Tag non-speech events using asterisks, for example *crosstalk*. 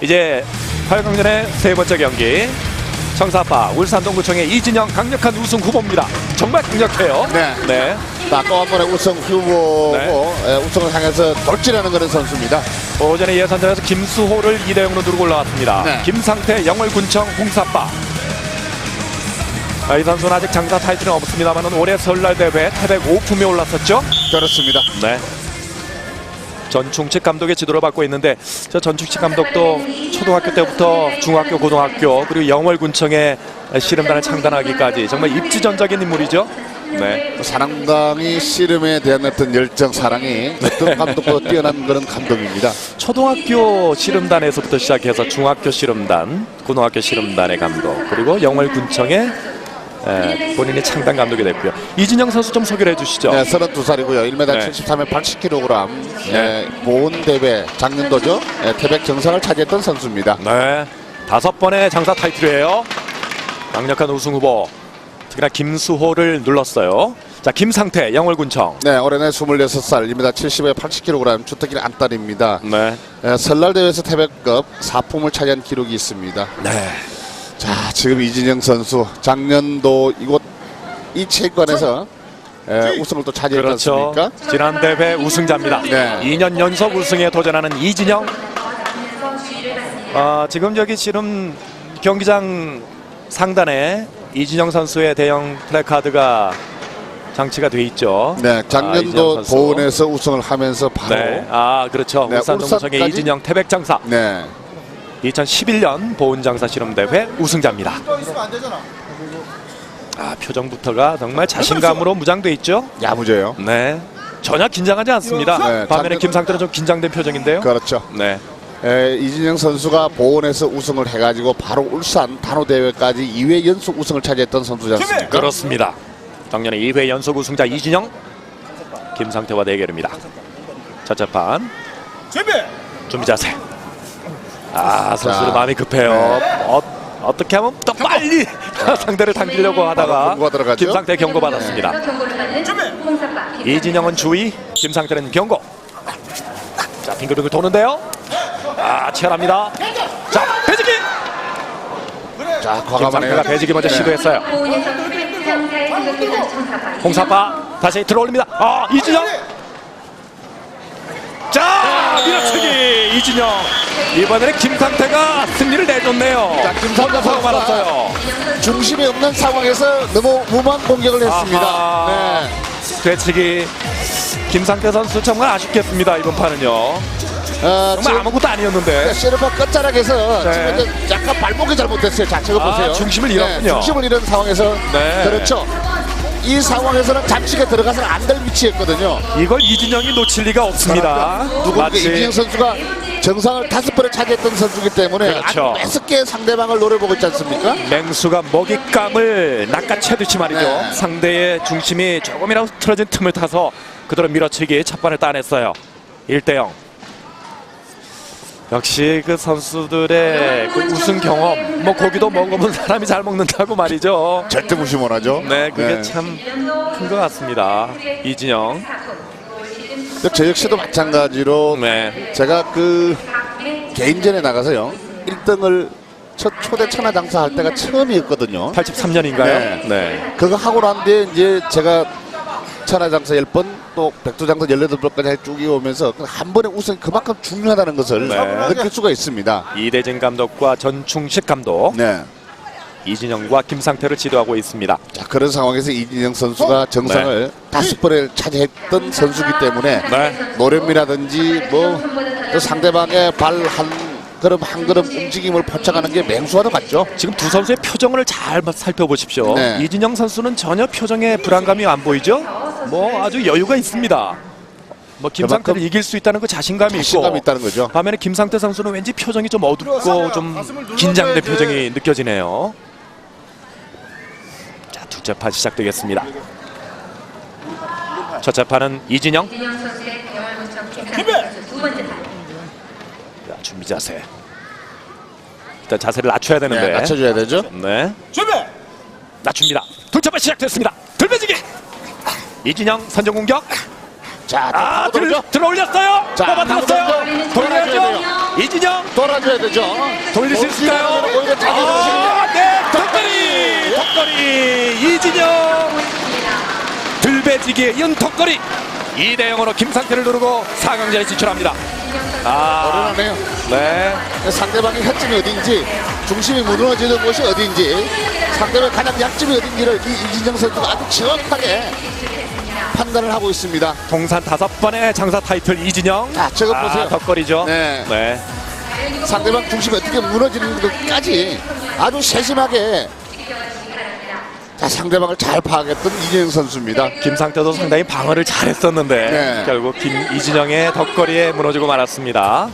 이제 8강전의 세 번째 경기 청사파 울산동구청의 이진영 강력한 우승 후보입니다. 정말 강력해요. 네. 네. 자, 또한 번의 우승 후보고 네. 예, 우승을 향해서 돌진하는 그런 선수입니다. 오전에 예선전에서 김수호를 2대 0으로 누르고 올라왔습니다. 네. 김상태 영월군청 홍사파. 아, 이 선수는 아직 장사 타이틀은 없습니다만 올해 설날 대회 태백 오품에 올랐었죠. 그렇습니다. 네. 전충식 감독의 지도를 받고 있는데 저 전충식 감독도 초등학교 때부터 중학교, 고등학교 그리고 영월군청의 씨름단을 창단하기까지 정말 입지전적인 인물이죠. 네. 상당히 씨름에 대한 어떤 열정, 사랑이 어떤 감독보다 뛰어난 그런 감독입니다. 초등학교 씨름단에서부터 시작해서 중학교 씨름단, 고등학교 씨름단의 감독 그리고 영월군청의 에, 본인이 창단 감독이 됐고요. 이진영 선수 좀 소개를 해주시죠. 네, 32살이고요. 1m 네. 73에 80kg. 네. 네. 보온 대회 작년도죠. 예, 태백 정상을 차지했던 선수입니다. 네, 다섯 번의 장사 타이틀이에요. 강력한 우승 후보. 특히나 김수호를 눌렀어요. 자, 김상태 영월군청. 네, 올해는 26살, 1m 70에 80kg 주특기 안딸입니다. 네, 예, 설날 대회에서 태백급 4품을 차지한 기록이 있습니다. 네, 자, 지금 이진영 선수 작년도 이곳 이 체육관에서 예, 우승을 또 차지했지 그렇죠. 않습니까? 지난 대회 우승자입니다. 네. 2년 연속 우승에 도전하는 이진영. 아, 지금 저기 씨름 경기장 상단에 이진영 선수의 대형 플래카드가 장치가 돼 있죠. 네, 아, 작년도 선수. 보은에서 우승을 하면서 바로 네, 아 그렇죠. 네, 울산동구청의 울산까지? 이진영 태백 장사 네, 2011년 보은장사 실험대회 우승자입니다. 아 표정부터가 정말 자신감으로 무장돼 있죠. 야무져요. 네, 전혀 긴장하지 않습니다. 네, 반면에 김상태는 좀 긴장된 표정인데요. 그렇죠. 네, 에, 이진영 선수가 보은에서 우승을 해가지고 바로 울산 단호 대회까지 2회 연속 우승을 차지했던 선수지 않습니까? 그렇습니다. 작년에 2회 연속 우승자 이진영, 김상태와 대결입니다. 첫째 판 준비. 준비 자세. 아 선수들 자, 마음이 급해요. 네. 어, 어떻게 하면 더 빨리 *laughs* 상대를 당기려고 하다가 경고가 들어가죠? 김상태 경고 받았습니다. 이진영은 주의, 김상태는 경고. 자 빙글빙글 도는데요. 아 치열합니다. 자 배지기. 자, 김상태가 과감하네요. 배지기 먼저 네. 시도했어요. 홍사파 다시 들어올립니다. 아 이진영. 자 밀어치기 이진영. 이번에는 김상태가 승리를 내줬네요. 자, 김상태 사고 선수가 말았어요. 중심이 없는 상황에서 너무 무모한 공격을 했습니다. 아하. 네. 되치기 김상태 선수 정말 아쉽겠습니다 이번 판은요. 어, 정말 지금 아무것도 아니었는데. 세르파 끝자락에서 네. 지금 이제 약간 발목이 잘못됐어요. 자, 저거 아, 보세요. 중심을 잃었군요. 중심을 잃은 상황에서 네. 그렇죠. 이 상황에서는 잠시가 들어가서는 안 될 위치였거든요. 이걸 이진영이 놓칠 리가 없습니다. 누구 마치 이진영 선수가 정상을 다섯 번을 차지했던 선수이기 때문에 그렇죠. 아주 매섭게 상대방을 노려보고 있지 않습니까? 맹수가 먹잇감을 낚아채듯이 말이죠. 네. 상대의 중심이 조금이라도 틀어진 틈을 타서 그대로 밀어치기 첫 판을 따냈어요. 1대 0. 역시 그 선수들의 그 우승 경험, 뭐 고기도 먹으면 사람이 잘 먹는다고 말이죠. 절대 무시 못하죠. 네, 그게 네. 참큰 것 같습니다. 이진영. 저 역시도 마찬가지로 네. 제가 그 개인전에 나가서요 1등을 첫 초대 천하 장사 할 때가 처음이었거든요. 83년인가요? 네. 네. 그거 하고 난 뒤에 이제 제가 천하 장사 10번 또 백두 장사 18번까지 쭉 이어오면서 한 번의 우승이 그만큼 중요하다는 것을 네. 느낄 수가 있습니다. 이대진 감독과 전충식 감독, 네. 이진영과 김상태를 지도하고 있습니다. 자, 그런 상황에서 이진영 선수가 정상을 다섯 번을 차지했던 선수기 때문에 네. 노련미라든지 뭐 또 상대방의 발 한 걸음 한 걸음 움직임을 포착하는 게 맹수와도 같죠. 지금 두 선수의 표정을 잘 살펴보십시오. 네. 이진영 선수는 전혀 표정에 불안감이 안 보이죠? 뭐 아주 여유가 있습니다. 뭐 김상태를 그만큼 이길 수 있다는 그 자신감이 자신감이 있고 있다는 거죠. 반면에 김상태 선수는 왠지 표정이 좀 어둡고 좀 긴장된 표정이 느껴지네요. 자, 두째 판 시작되겠습니다. 첫째 판은 이진영. 자, 준비 자세. 일단 자세를 낮춰야 되는데. 네, 낮춰줘야 되죠. 네. 준비. 낮춥니다. 둘째 판 시작됐습니다. 들배지기. 이진영 선정 공격. 자, 아, 또 들, 들어오죠. 들어 올렸어요. 자, 뽑아들었어요. 더 돌려야죠. 이진영 돌아줘야 되죠. 돌릴 수 있을까요? 오히려 자기 정신이 아, 네, 턱걸이 이진영 들배지기에 이은 턱걸이 2대 0으로 김상태를 누르고 4강전에 진출합니다. 아, 어른하네요. 네, 상대방의 허점이 어딘지 중심이 무너지는 곳이 어딘지 상대방의 가장 약점이 어딘지를 이 이진정 선수가 아주 정확하게 판단을 하고 있습니다. 통산 다섯 번의 장사 타이틀 이진영. 자, 저거 아, 보세요. 턱걸이죠. 네. 네. 상대방 중심이 어떻게 무너지는 것까지 아주 세심하게 자, 상대방을 잘 파악했던 이진영 선수입니다. 김상태도 상당히 방어를 잘했었는데 네. 결국 김 이진영의 턱걸이에 무너지고 말았습니다.